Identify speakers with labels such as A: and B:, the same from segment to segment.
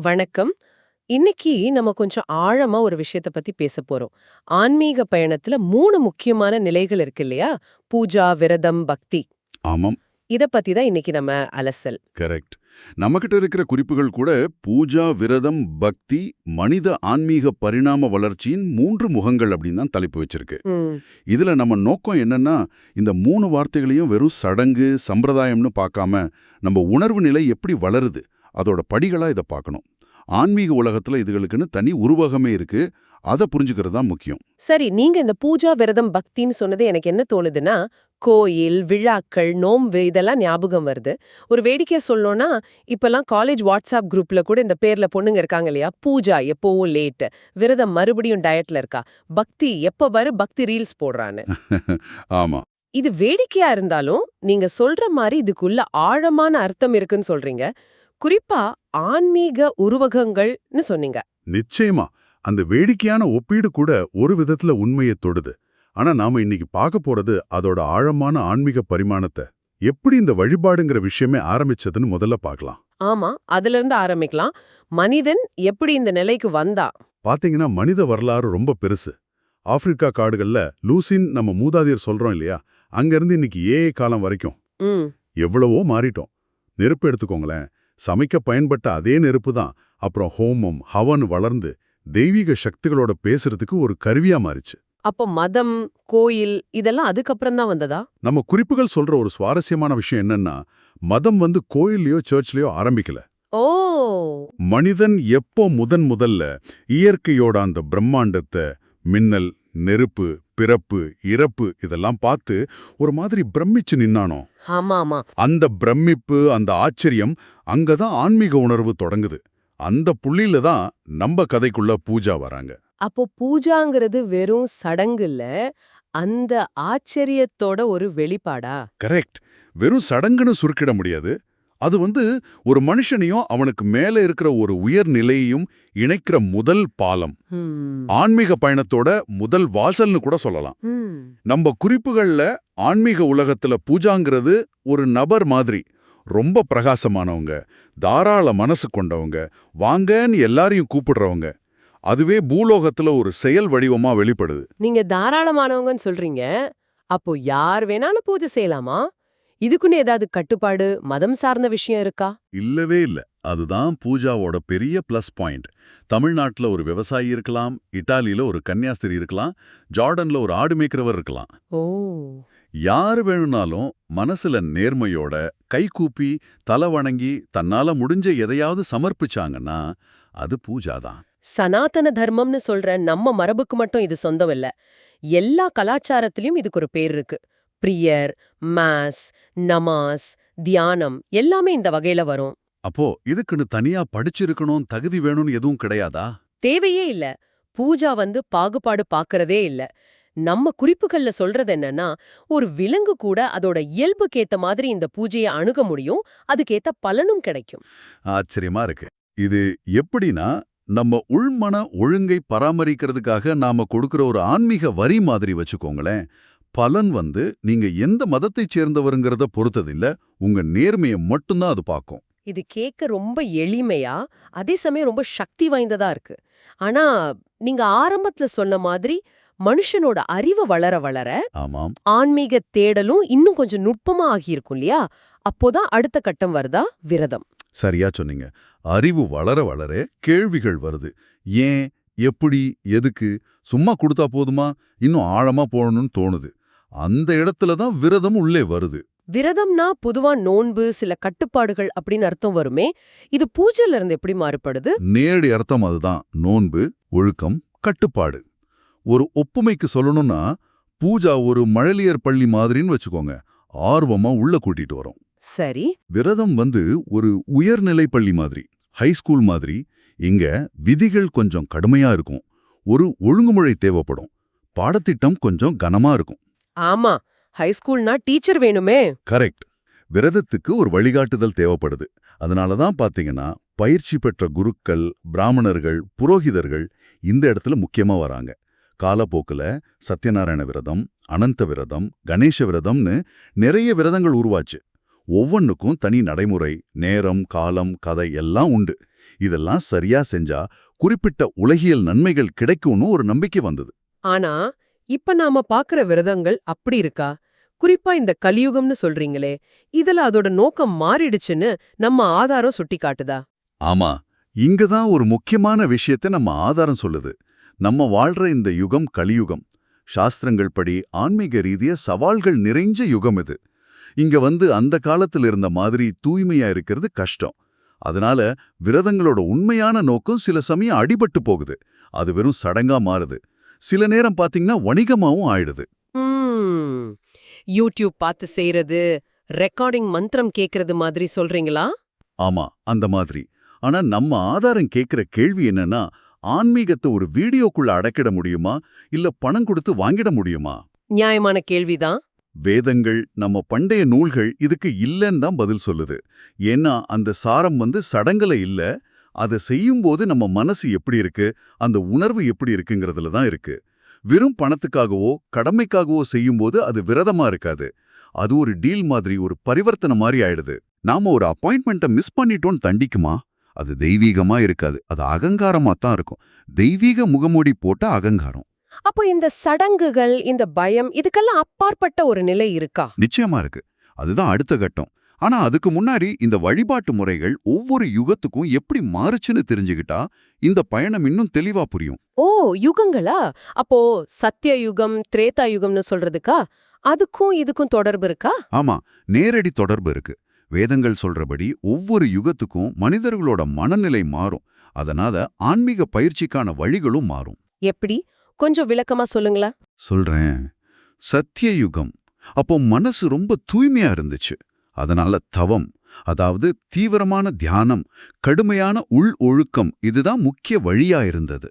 A: வணக்கம். இன்னைக்கு நம்ம கொஞ்சம் ஆழமா ஒரு விஷயத்த பத்தி பேச போறோம். ஆன்மீக பயணத்துல மூணு முக்கியமான நிலைகள் இருக்கு இல்லையா? பூஜா விரதம் பக்தி.
B: ஆமாம்.
A: இத பத்தி தான் இன்னைக்கு நம்ம அலசல்.
B: கரெக்ட். நம்மகிட்ட இருக்கிற குறிப்புகள் கூட பூஜா விரதம் பக்தி மனித ஆன்மீக பரிணாம வளர்ச்சியின் மூன்று முகங்கள் அப்படின்னு தான் தலைப்பு வச்சிருக்கு. இதுல நம்ம நோக்கம் என்னன்னா இந்த மூணு வார்த்தைகளையும் வெறும் சடங்கு சம்பிரதாயம்னு பார்க்காம நம்ம உணர்வு நிலை எப்படி வளருது? அதோட படிகளா இதை பார்க்கணும் ஆன்மீக உலகத்துல இதுகளுக்குன்னு தனி உருவகமே இருக்கு. அதை புரிஞ்சுக்கிறது தான் முக்கியம்.
A: சரி நீங்க இந்த பூஜா விரதம் பக்தின்னு சொன்னது எனக்கு என்ன தோணுதுன்னா கோயில் விழாக்கள் நோன்பு இதெல்லாம் ஞாபகம் வருது. ஒரு வேடிக்கை சொல்லணும்னா இப்பெல்லாம் காலேஜ் வாட்ஸ்அப் குரூப்ல கூட இந்த பேர்ல பொண்ணுங்க இருக்காங்க இல்லையா? பூஜா எப்பவும் லேட் விரதம் மறுபடியும் டயட்ல இருக்கா? பக்தி எப்ப பாரு பக்தி ரீல்ஸ் போடுறான்னு.
B: ஆமா.
A: இது வேடிக்கையா இருந்தாலும் நீங்க சொல்ற மாதிரி இதுக்குள்ள ஆழமான அர்த்தம் இருக்குன்னு சொல்றீங்க. குறிப்பா ஆன்மீக உருவகங்கள்னு சொன்னீங்க.
C: நிச்சயமா. அந்த வேடிக்கையான ஒப்பீடு கூட ஒரு விதத்துல உண்மையை தொடுது. ஆனா நாம இன்னைக்கு பார்க்க போறது அதோட ஆழமான ஆன்மீக பரிமாணத்தை. எப்படி இந்த வழிபாடுங்கிற விஷயமே ஆரம்பிச்சதுன்னு முதல்ல பார்க்கலாம்.
A: ஆமா அதுல இருந்து ஆரம்பிக்கலாம். மனிதன் எப்படி இந்த நிலைக்கு வந்தா?
C: பாத்தீங்கன்னா மனித வரலாறு ரொம்ப பெருசு. ஆப்பிரிக்கா காடுகள்ல லூசின் நம்ம மூதாதையர் சொல்றோம் இல்லையா? அங்கிருந்து இன்னைக்கு ஏஐ காலம் வரைக்கும். எவ்வளவோ மாறிட்டோம். நெருப்பு எடுத்துக்கோங்களேன். சமைக்க பயன்பட்ட அதே நெருப்பு தான். அப்புறம் ஹோமம் ஹவன் வளர்ந்து தெய்வீக சக்திகளோட பேசுறதுக்கு ஒரு கருவியா மாறிச்சு.
A: அப்போ மதம் கோயில் இதெல்லாம் அதுக்கப்புறம் தான் வந்ததா?
C: நம்ம குறிப்புகள் சொல்ற ஒரு சுவாரஸ்யமான விஷயம் என்னன்னா மதம் வந்து கோயில்லயோ சர்ச்லயோ ஆரம்பிக்கல.
A: ஓ!
C: மனிதன் எப்போ முதன் முதல்ல இயற்கையோட அந்த பிரம்மாண்டத்தை மின்னல் நெருப்பு பிறப்பு இறப்பு இதெல்லாம் பார்த்து ஒரு மாதிரி பிரமிச்சு நின்னானோ?
A: ஆமா ஆமா
C: அந்த பிரமிப்பு அந்த ஆச்சரியம் அங்கதான் ஆன்மீக உணர்வு தொடங்குது. அந்த புள்ளியில தான் நம்ம கதைக்குள்ள பூஜா வராங்க.
A: அப்போ பூஜாங்கிறது வெறும் சடங்கு இல்ல அந்த ஆச்சரியத்தோட ஒரு வெளிப்பாடா?
C: கரெக்ட். வெறும் சடங்குன்னு சுருக்கிட முடியாது. அது வந்து ஒரு மனுஷனையும் அவனுக்கு மேல இருக்கிற ஒரு உயர் நிலையையும் இணைக்கிற முதல் பாலம். ஆன்மீக பயணத்தோட முதல் வாசல்னு கூட சொல்லலாம். நம்ம குறிப்புகள்ல ஆன்மீக உலகத்துல பூஜாங்கிறது ஒரு நபர் மாதிரி. ரொம்ப பிரகாசமானவங்க தாராள மனசு கொண்டவங்க வாங்கன்னு எல்லாரையும் கூப்பிடுறவங்க. அதுவே பூலோகத்துல ஒரு செயல் வடிவமா வெளிப்படுது.
A: நீங்க தாராளமானவங்கன்னு சொல்றீங்க. அப்போ யார் வேணாலும் பூஜை செய்யலாமா? இதுக்குன்னு ஏதாவது கட்டுப்பாடு மதம் சார்ந்த விஷயம் இருக்கா?
B: இல்லவே இல்ல. அதுதான் பூஜாவோட பெரிய ப்ளஸ் பாயிண்ட் தமிழ்நாட்டுல ஒரு விவசாயி இருக்கலாம் இட்டாலியில ஒரு கன்னியாஸ்திரி இருக்கலாம் ஜார்டன்ல ஒரு ஆடு மேய்க்கிறவர் இருக்கலாம்.
A: ஓ.
B: யாரு வேணும்னாலும் மனசுல நேர்மையோட கைகூப்பி தலை வணங்கி தன்னால முடிஞ்ச எதையாவது சமர்ப்பிச்சாங்கன்னா அது பூஜாதான்.
A: சனாதன தர்மம்னு சொல்ற நம்ம மரபுக்கு மட்டும் இது சொந்தம் இல்ல எல்லா கலாச்சாரத்திலயும் இதுக்கு ஒரு பேர் இருக்கு. பிரியர் மாஸ் நமாஸ் தியானம் எல்லாமே இந்த வகையில வரும்.
B: அப்போ இதுக்குன்னு தனியா படிச்சிருக்கணும் தகுதி வேணும்னு எதுவும் கிடையாதா?
A: தேவையே இல்ல. பூஜா வந்து பாகுபாடு பாக்குறதே இல்ல. நம்ம குறிப்புகள்ல சொல்றது என்னன்னா ஒரு விலங்கு கூட அதோட இயல்புக்கேத்த மாதிரி இந்த பூஜையை அணுக முடியும். அதுக்கேத்த பலனும் கிடைக்கும்.
B: ஆச்சரியமா இருக்கு. இது எப்படின்னா நம்ம உள்மன ஒழுங்கை பராமரிக்கிறதுக்காக நாம கொடுக்கிற ஒரு ஆன்மீக வரி மாதிரி வச்சுக்கோங்களேன். பலன் வந்து நீங்க எந்த மதத்தைச் சேர்ந்தவருங்கிறத பொறுத்ததில்ல உங்க நேர்மையை மட்டும்தான் அது பார்க்கும்.
A: இது கேட்க ரொம்ப எளிமையா அதே சமயம் ரொம்ப சக்தி வாய்ந்ததா இருக்கு. ஆனா நீங்க ஆரம்பத்துல சொன்ன மாதிரி மனுஷனோட அறிவு வளர வளர
B: ஆமாம்.
A: ஆன்மீக தேடலும் இன்னும் கொஞ்சம் நுட்பமா ஆகியிருக்கும் இல்லையா? அப்போதான் அடுத்த கட்டம் வருதா? விரதம்.
B: சரியா சொன்னீங்க. அறிவு வளர வளர கேள்விகள் வருது. ஏன்? எப்படி? எதுக்கு? சும்மா கொடுத்தா போதுமா? இன்னும் ஆழமா போகணும்னு தோணுது. அந்த இடத்துல தான் விரதம் உள்ளே வருது.
A: விரதம்னா பொதுவா நோன்பு சில கட்டுப்பாடுகள் அப்படின்னு அர்த்தம் வருமே. இது பூஜையில இருந்து எப்படி மாறுபடுது?
B: நேரடி அர்த்தம் அதுதான். நோன்பு ஒழுக்கம் கட்டுப்பாடு. ஒரு ஒப்புமைக்கு சொல்லணும்னா பூஜா ஒரு மழலியர் பள்ளி மாதிரின்னு வச்சுக்கோங்க. ஆர்வமா உள்ள கூட்டிட்டு வரும்.
A: சரி.
B: விரதம் வந்து ஒரு உயர்நிலை பள்ளி மாதிரி ஹை ஸ்கூல் மாதிரி. இங்க விதிகள் கொஞ்சம் கடுமையா இருக்கும். ஒரு ஒழுங்குமுறை தேவைப்படும். பாடத்திட்டம் கொஞ்சம் கனமா இருக்கும்.
A: ஆமா ஹைஸ்கூல்னா டீச்சர் வேணுமே.
B: கரெக்ட் விரதத்துக்கு ஒரு வழிகாட்டுதல் தேவைப்படுது. அதனால தான் பாத்தீங்கன்னா பயிற்சி பெற்ற குருக்கள் பிராமணர்கள் புரோகிதர்கள் இந்த இடத்துல முக்கியமா வராங்க. காலப்போக்குல சத்யநாராயண விரதம் அனந்த விரதம் கணேச விரதம்னு நிறைய விரதங்கள் உருவாச்சு. ஒவ்வொன்றுக்கும் தனி நடைமுறை நேரம் காலம் கதை எல்லாம் உண்டு. இதெல்லாம் சரியா செஞ்சா குறிப்பிட்ட உலகியல் நன்மைகள் கிடைக்கும்னு ஒரு நம்பிக்கை வந்தது.
A: ஆனா இப்ப நாம பாக்குற விரதங்கள் அப்படி இருக்கா? குறிப்பா இந்த கலியுகம்னு சொல்றீங்களே இதுல அதோட நோக்கம் மாறிடுச்சுன்னு நம்ம ஆதாரம் சுட்டி காட்டுதா
B: ஆமா இங்கதான் ஒரு முக்கியமான விஷயத்தை நம்ம ஆதாரம் சொல்லுது. நம்ம வாழ்ற இந்த யுகம் கலியுகம். சாஸ்திரங்கள் படி ஆன்மீக ரீதிய சவால்கள் நிறைஞ்ச யுகம் இது. இங்க வந்து அந்த காலத்துல இருந்த மாதிரி தூய்மையா இருக்கிறது கஷ்டம். அதனால விரதங்களோட உண்மையான நோக்கம் சில சமயம் அடிபட்டு போகுது. அது வெறும் சடங்கா மாறுது. சில நேரம் பாத்தீங்கன்னா வணிகமாவும் ஆயிடுது.
A: யூடியூப் பார்த்து செய்யறது ரெக்கார்டிங் மந்திரம் கேக்குறது மாதிரி சொல்றீங்களா?
B: ஆமா அந்த மாதிரி. ஆனா நம்ம ஆதாரம் கேக்குற கேள்வி என்னன்னா ஆன்மீகத்தை ஒரு வீடியோக்குள்ள அடக்கிட முடியுமா? இல்ல பணம் கொடுத்து வாங்கிட முடியுமா?
A: நியாயமான கேள்விதான்.
B: வேதங்கள் நம்ம பண்டைய நூல்கள் இதுக்கு இல்லைன்னு தான் பதில் சொல்லுது. ஏன்னா அந்த சாரம் வந்து சடங்குல இல்ல அதை செய்யும்போது நம்ம மனசு எப்படி இருக்கு? அந்த உணர்வு எப்படி இருக்குங்கிறதுல தான் இருக்கு. வெறும் பணத்துக்காகவோ கடமைக்காகவோ செய்யும்போது அது விரதமா இருக்காது. அது ஒரு டீல் மாதிரி ஒரு பரிவர்த்தனை மாதிரி ஆயிடுது. நாம ஒரு அப்பாயின்மெண்ட்டை மிஸ் பண்ணிட்டோம்னு தண்டிக்குமா? அது தெய்வீகமா இருக்காது. அது அகங்காரமா தான் இருக்கும். தெய்வீக முகமூடி போட்ட அகங்காரம்.
A: அப்போ இந்த சடங்குகள் இந்த பயம் இதுக்கெல்லாம் அப்பாற்பட்ட ஒரு நிலை இருக்கா?
B: நிச்சயமா இருக்கு. அதுதான் அடுத்த கட்டம். ஆனா அதுக்கு முன்னாடி இந்த வழிபாட்டு முறைகள் ஒவ்வொரு யுகத்துக்கும் எப்படி மாறுச்சுன்னு தெரிஞ்சுக்கிட்டா இந்த பயணம் இன்னும் தெளிவா புரியும்.
A: ஓ யுகங்களா? அப்போ சத்திய யுகம் திரேதா யுகம்னு சொல்றதுக்கா? அதுக்கும் இதுக்கும் தொடர்பு இருக்கா?
B: ஆமா நேரடி தொடர்பு இருக்கு. வேதங்கள் சொல்றபடி ஒவ்வொரு யுகத்துக்கும் மனிதர்களோட மனநிலை மாறும். அதனால ஆன்மீக பயிற்சிக்கான வழிகளும் மாறும்.
A: எப்படி? கொஞ்சம் விளக்கமா சொல்லுங்களா
B: சொல்றேன். சத்திய யுகம் அப்போ மனசு ரொம்ப தூய்மையா இருந்துச்சு. அதனால தவம் அதாவது தீவிரமான தியானம் கடுமையான உள் ஒழுக்கம் இதுதான் முக்கிய வழியா இருந்தது.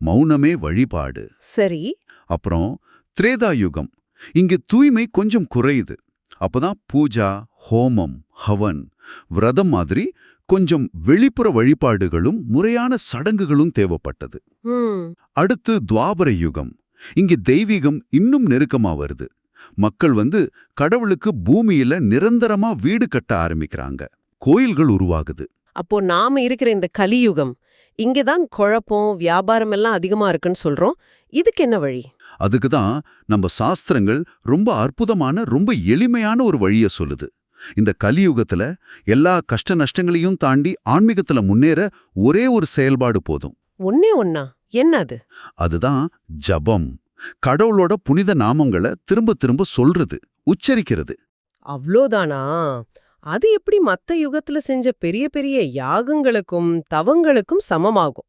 B: மௌனமே வழிபாடு.
A: சரி.
B: அப்புறம் திரேதா யுகம் இங்க தூய்மை கொஞ்சம் குறையுது. அப்பதான் பூஜா ஹோமம் ஹவன் விரதம் மாதிரி கொஞ்சம் வெளிப்புற வழிபாடுகளும் முறையான சடங்குகளும் தேவைப்பட்டது. அடுத்து துவாபர யுகம். இங்க தெய்வீகம் இன்னும் நெருக்கமா வருது. மக்கள் வந்து கடவுளுக்கு பூமியில நிரந்தரமா வீடு கட்ட ஆரம்பிக்கிறாங்க. கோயில்கள் உருவாகுது.
A: அப்போ நாம இருக்கிற இந்த கலியுகம் இங்கதான் குழப்பம் வியாபாரம் எல்லாம் அதிகமா இருக்குன்னு சொல்றோம். இதுக்கு என்ன வழி?
B: அதுக்கு தான் நம்ம சாஸ்திரங்கள் ரொம்ப அற்புதமான ரொம்ப எளிமையான ஒரு வழிய சொல்லுது. இந்த கலியுகத்துல எல்லா கஷ்ட நஷ்டங்களையும் தாண்டி ஆன்மீகத்துல முன்னேற ஒரே ஒரு செயல்பாடு போதும்.
A: ஒன்னே ஒன்னா. என்ன அது
B: அதுதான் ஜபம். கடவுளோட புனித நாமங்களை திரும்ப திரும்ப சொல்றது உச்சரிக்கிறது.
A: அவ்ளோதானா? அது எப்படி மத்த யுகத்துல செஞ்ச பெரிய பெரிய யாகங்களுக்கும் தவங்களுக்கும் சமமாகும்?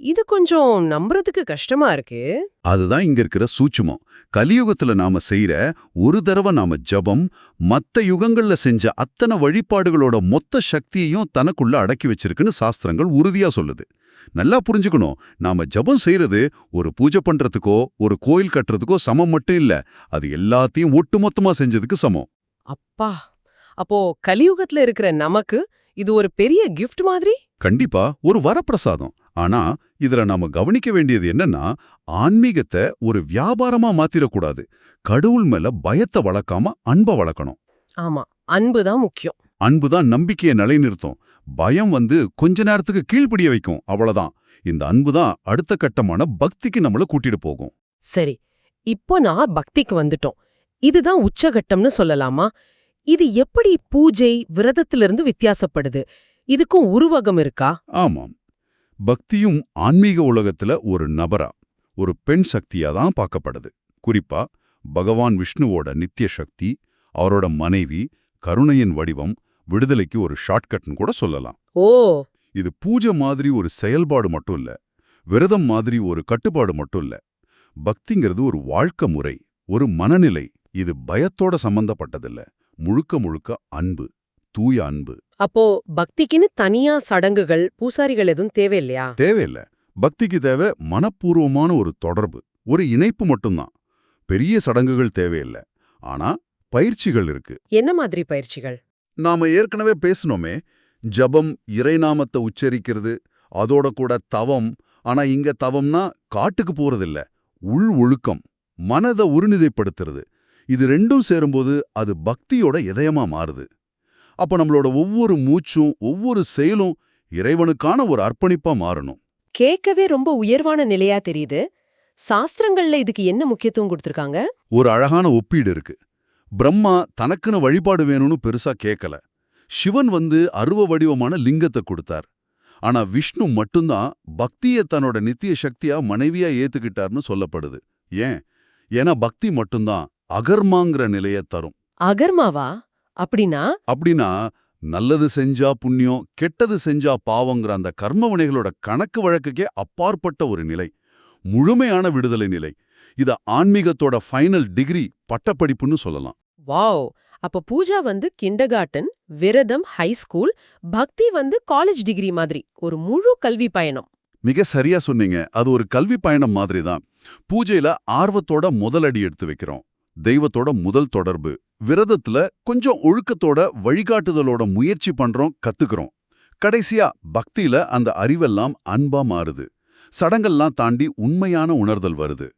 A: இது கொஞ்சம் நம்புறதுக்கு கஷ்டமா இருக்கு.
B: அதுதான் இங்க இருக்கிற சூட்சுமம். கலியுகத்துல நாம செய்யற ஒரு தடவை நாம ஜபம் மத்த யுகங்கள்ல செஞ்ச அத்தனை வழிபாடுகளோட மொத்த சக்தியையும் தனக்குள்ள அடக்கி வச்சிருக்குன்னு சாஸ்திரங்கள் உறுதியா சொல்லுது. நல்லா புரிஞ்சுக்கணும். நாம ஜபம் செய்யறது ஒரு பூஜை பண்றதுக்கோ ஒரு கோயில் கட்டுறதுக்கோ சமம் மட்டும் இல்ல. அது எல்லாத்தையும் ஒட்டுமொத்தமா செஞ்சதுக்கு சமம்.
A: அப்பா அப்போ கலியுகத்துல இருக்கிற நமக்கு இது ஒரு பெரிய கிஃப்ட் மாதிரி?
B: கண்டிப்பா ஒரு வரப்பிரசாதம். ஆனா இதுல நாம கவனிக்க வேண்டியது என்னன்னா ஆன்மீகத்தை ஒரு வியாபாரமா மாத்திரக்கூடாது. கடவுள் மேல பயத்தை வளர்க்காம அன்பை வளர்க்கணும்.
A: ஆமா அன்பு தான் முக்கியம்.
B: அன்புதான் நம்பிக்கையை நிலைநிறுத்தும். பயம் வந்து கொஞ்ச நேரத்துக்கு கீழ்ப்படிய வைக்கும். அவ்வளவுதான். இந்த அன்புதான் அடுத்த கட்டமான பக்திக்கு நம்மள கூட்டிட்டு போகும்.
A: சரி. இப்போ நான் பக்திக்கு வந்துட்டோம். இதுதான் உச்சகட்டம்னு சொல்லலாமா? இது எப்படி பூஜை விரதத்திலிருந்து வித்தியாசப்படுது? இதுக்கும் உருவகம் இருக்கா?
B: ஆமாம். பக்தியும் ஆன்மீக உலகத்துல ஒரு நபரா ஒரு பெண் சக்தியா தான் பார்க்கப்படுது. குறிப்பா பகவான் விஷ்ணுவோட நித்திய சக்தி அவரோட மனைவி கருணையின் வடிவம் விடுதலைக்கு ஒரு ஷார்ட்கட்னு கூட சொல்லலாம்.
A: ஓ!
B: இது பூஜை மாதிரி ஒரு செயல்பாடு மட்டும் இல்ல விரதம் மாதிரி ஒரு கட்டுப்பாடு மட்டும் இல்ல. பக்திங்கிறது ஒரு வாழ்க்கை முறை ஒரு மனநிலை. இது பயத்தோட சம்பந்தப்பட்டதில்ல. முழுக்க முழுக்க அன்பு தூய அன்பு.
A: அப்போ பக்திக்குன்னு தனியா சடங்குகள் பூசாரிகள் எதுவும் தேவையில்லையா?
B: தேவையில்ல. பக்திக்கு தேவை மனப்பூர்வமான ஒரு தொடர்பு ஒரு இணைப்பு மட்டும்தான். பெரிய சடங்குகள் தேவையில்ல. ஆனா பயிற்சிகள் இருக்கு.
A: என்ன மாதிரி பயிற்சிகள்?
B: நாம ஏற்கனவே பேசினோமே ஜபம் இறைநாமத்தை உச்சரிக்கிறது அதோட கூட தவம் ஆனா இங்க தவம்னா காட்டுக்கு போறதில்ல உள் ஒழுக்கம் மனதை ஒருநிதைப்படுத்துறது இது ரெண்டும் சேரும்போது அது பக்தியோட இதயமா மாறுது. அப்ப நம்மளோட ஒவ்வொரு மூச்சும் ஒவ்வொரு செயலும் இறைவனுக்கான ஒரு அர்ப்பணிப்பா மாறணும்.
A: கேட்கவே ரொம்ப உயர்வான நிலையா தெரியுது. சாஸ்திரங்கள்ல இதுக்கு என்ன முக்கியத்துவம் கொடுத்திருக்காங்க?
B: ஒரு அழகான ஒப்பீடு இருக்கு. பிரம்மா தனக்குன்னு வழிபாடு வேணும்னு பெருசா கேட்கல சிவன் வந்து அருவ வடிவமான லிங்கத்தை கொடுத்தார். ஆனா விஷ்ணு மட்டும்தான் பக்தியை தன்னோட நித்திய சக்தியா மனைவியா ஏத்துக்கிட்டார்னு சொல்லப்படுது. ஏன்? ஏன்னா பக்தி மட்டும்தான் அகர்மாங்கிற நிலைய தரும்.
A: அகர்மாவா? அப்படின்னா?
B: அப்படின்னா நல்லது செஞ்சா புண்ணியம் கெட்டது செஞ்சா பாவங்கிற அந்த கர்ம வினைகளோட கணக்கு வழக்குக்கே அப்பாற்பட்ட ஒரு நிலை. முழுமையான விடுதலை நிலை. இத ஆன்மீகத்தோட ஃபைனல் டிகிரி பட்டப்படிப்புன்னு சொல்லலாம்.
A: வாவ்! அப்ப பூஜா வந்து கிண்டர்கார்டன் விரதம் ஹை ஸ்கூல் பக்தி வந்து காலேஜ் டிகிரி மாதிரி ஒரு முழு கல்வி பயணம்.
B: மிக சரியா சொன்னீங்க. அது ஒரு கல்வி பயணம் மாதிரி தான் பூஜையில ஆர்வத்தோட முதலடி எடுத்து வைக்கிறோம். தெய்வத்தோட முதல் தொடர்பு. விரதத்துல கொஞ்சம் ஒழுக்கத்தோட வழிகாட்டுதலோட முயற்சி பண்றோம் கத்துக்கிறோம். கடைசியா பக்தியில அந்த அறிவெல்லாம் அன்பா மாறுது. சடங்கெல்லாம் தாண்டி உண்மையான உணர்தல் வருது.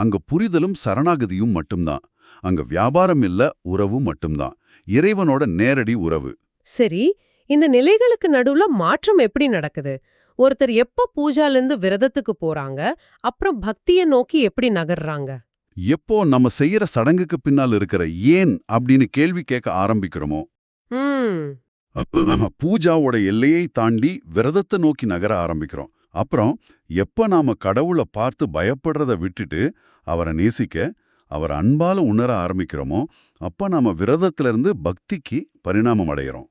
B: அங்க புரிதலும் சரணாகதியும் மட்டும்தான். அங்க வியாபாரம் இல்ல உறவு மட்டும்தான். இறைவனோட நேரடி உறவு.
A: சரி இந்த நிலைகளுக்கு நடுவுல மாற்றம் எப்படி நடக்குது? ஒருத்தர் எப்ப பூஜாலேருந்து விரதத்துக்கு போறாங்க? அப்புறம் பக்திய நோக்கி எப்படி நகர்றாங்க?
B: எப்போ நம்ம செய்யற சடங்குக்கு பின்னால் இருக்கிற ஏன் அப்படின்னு கேள்வி கேட்க ஆரம்பிக்கிறோமோ? பூஜாவோட எல்லையை தாண்டி விரதத்தை நோக்கி நகர ஆரம்பிக்கிறோம். அப்புறம் எப்ப நாம கடவுளை பார்த்து பயப்படுறத விட்டுட்டு அவரை நேசிக்க அவர் அன்பால உணர ஆரம்பிக்கிறோமோ அப்ப நாம விரதத்துல இருந்து பக்திக்கு பரிணாமம் அடையிறோம்.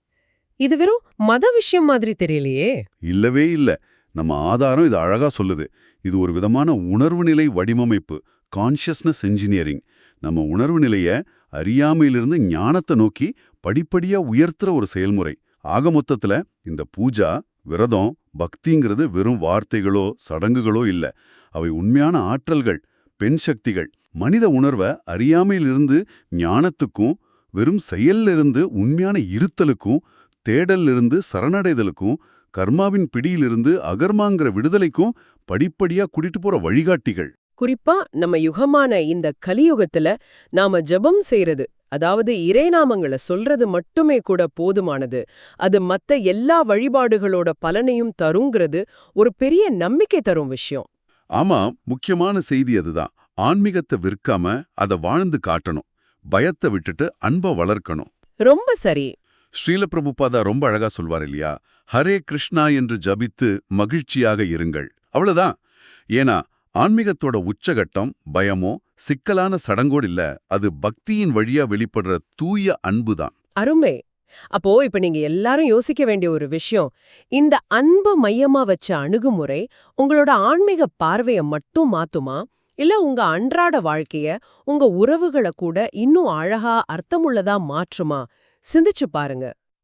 A: இது வெறும் மத விஷயம் மாதிரி தெரியலையே.
B: இல்லவே இல்ல. நம்ம ஆதாரம் இது அழகா சொல்லுது. இது ஒரு விதமான உணர்வு நிலை வடிவமைப்பு கான்ஷியஸ்னஸ் இன்ஜினியரிங் நம்ம உணர்வு நிலைய அறியாமையிலிருந்து ஞானத்தை நோக்கி படிப்படியா உயர்த்துற ஒரு செயல்முறை. ஆக மொத்தத்துல இந்த பூஜா விரதம் பக்திங்கிறது வெறும் வார்த்தைகளோ சடங்குகளோ இல்ல. அவை உண்மையான ஆற்றல்கள் பெண் சக்திகள். மனித உணர்வை அறியாமையிலிருந்து ஞானத்துக்கும் வெறும் செயலிலிருந்து உண்மையான இருத்தலுக்கும் தேடலிருந்து சரணடைதலுக்கும் கர்மாவின் பிடியிலிருந்து அகர்மாங்கிற விடுதலைக்கும் படிப்படியா கூட்டிட்டு போற வழிகாட்டிகள்.
A: குறிப்பா நம்ம யுகமான இந்த கலியுகத்துல நாம ஜெபம் செய்யறது அதாவது இறைநாமங்களை சொல்றது மட்டுமே கூட போதுமானது. அது மத்த எல்லா வழிபாடுகளோட பலனையும் தருங்கிறது ஒரு பெரிய நம்பிக்கை தரும் விஷயம்.
B: ஆமா முக்கியமான செய்தி அதுதான். ஆன்மீகத்தை விற்காம அதை வாழ்ந்து காட்டணும். பயத்தை விட்டுட்டு அன்பை வளர்க்கணும்.
A: ரொம்ப சரி.
B: ஸ்ரீல பிரபுபாதா ரொம்ப அழகா சொல்வார் இல்லையா? ஹரே கிருஷ்ணா என்று ஜபித்து மகிழ்ச்சியாக இருங்கள். அவ்வளவுதான். ஏன்னா ஆன்மீகத்தோட உச்சகட்டம் பயமோ சிக்கலான சடங்கோடு இல்ல அது பக்தியின் வழியா வெளிப்படுற தூய அன்புதான்.
A: அருமை. அப்போ இப்ப நீங்க எல்லாரும் யோசிக்க வேண்டிய ஒரு விஷயம் இந்த அன்பு மையமா வச்ச அணுகுமுறை உங்களோட ஆன்மீக பார்வைய மட்டும் மாத்துமா? இல்ல உங்க அன்றாட வாழ்க்கைய உங்க உறவுகளை கூட இன்னும் அழகா அர்த்தமுள்ளதா மாற்றுமா? சிந்திச்சு பாருங்க.